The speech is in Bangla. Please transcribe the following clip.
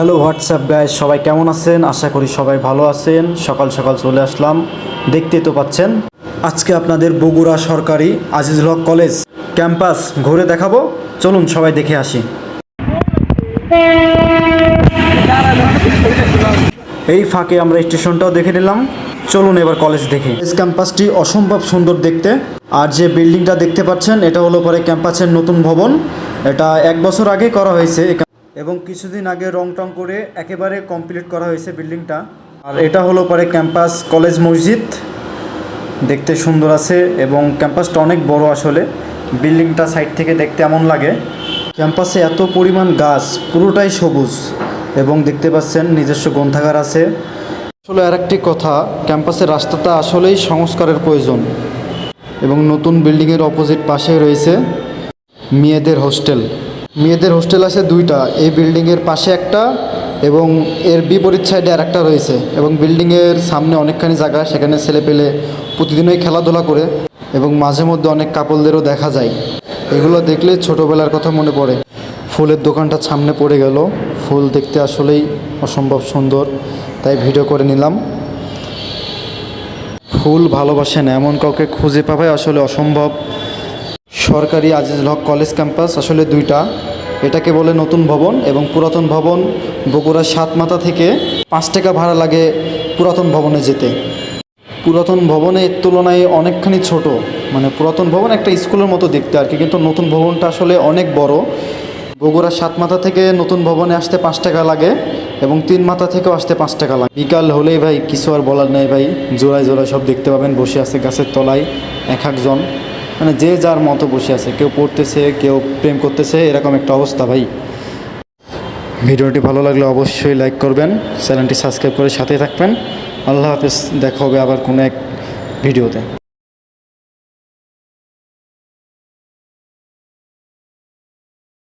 হ্যালো, হোয়াটসঅ্যাপ গাইজ সবাই কেমন আছেন? আশা করি সবাই ভালো আছেন। সকাল সকাল চলে আসলাম। দেখতে তো পাচ্ছেন। আজকে আপনাদের বগুড়া সরকারি আজিজুল হক কলেজ ক্যাম্পাস ঘুরে দেখাবো। চলুন সবাই দেখে আসি। এই ফাঁকে আমরা স্টেশনটাও দেখে নিলাম। চলুন এবার কলেজ দেখে। ক্যাম্পাসটি অসম্ভব সুন্দর দেখতে। আর যে বিল্ডিংটা দেখতে পাচ্ছেন, এটা হলো পরে ক্যাম্পাসের নতুন ভবন। এটা এক বছর আগে করা হয়েছে। এবং কিছুদিন আগে রং টং করে একেবারে কমপ্লিট করা হয়েছে বিল্ডিংটা। আর এটা হলো পরে ক্যাম্পাস কলেজ মসজিদ। দেখতে সুন্দর আছে এবং ক্যাম্পাসটা অনেক বড় আসলে। বিল্ডিংটা সাইড থেকে দেখতে এমন লাগে। ক্যাম্পাসে এত পরিমাণ গাছ, পুরোটাই সবুজ এবং দেখতে পাচ্ছেন নিজস্ব গ্রন্থাগার আছে। আসলে আর একটি কথা, ক্যাম্পাসের রাস্তাটা আসলেই সংস্কারের প্রয়োজন এবং নতুন বিল্ডিংয়ের অপোজিট পাশে রয়েছে মেয়েদের হোস্টেল। মেয়েদের হোস্টেল আছে দুইটা। এই বিল্ডিংয়ের পাশে একটা এবং এর বিপরীত সাইডে আর একটা রয়েছে এবং বিল্ডিংয়ের সামনে অনেকখানি জায়গা, সেখানে ছেলে পেলে প্রতিদিনই খেলাধুলা করে এবং মাঝে মধ্যে অনেক কাপলদেরও দেখা যায়। এগুলো দেখলে ছোটোবেলার কথা মনে পড়ে। ফুলের দোকানটা সামনে পড়ে গেল। ফুল দেখতে আসলেই অসম্ভব সুন্দর, তাই ভিডিও করে নিলাম। ফুল ভালোবাসেন এমন কাউকে খুঁজে পাওয়াই আসলে অসম্ভব। সরকারি আজিজুল হক কলেজ ক্যাম্পাস, আসলে দুইটা। এটাকে বলে নতুন ভবন এবং পুরাতন ভবন। বগুড়ার সাতমাথা থেকে পাঁচ টাকা ভাড়া লাগে পুরাতন ভবনে যেতে। পুরাতন ভবনের তুলনায় অনেকখানি ছোট। মানে পুরাতন ভবন একটা স্কুলের মতো দেখতে আর কি, কিন্তু নতুন ভবনটা আসলে অনেক বড়। বগুড়া সাতমাথা থেকে নতুন ভবনে আসতে পাঁচ টাকা লাগে এবং তিন মাথা থেকেও আসতে পাঁচ টাকা লাগে। বিকাল হলেই ভাই, কিছু আর বলার নেই ভাই। জোড়ায় জোড়ায় সব দেখতে পাবেন, বসে আছে গাছের তলায় এক একজন মানে যে যার মতো বসে আছে, কেউ পড়তেছে, কেউ প্রেম করতেছে, এরকম একটা অবস্থা ভাই। ভিডিওটি ভালো লাগলে অবশ্যই লাইক করবেন, চ্যানেলটি সাবস্ক্রাইব করে সাথে থাকবেন। আল্লাহ হাফেজ, দেখা হবে আবার কোনো এক ভিডিওতে।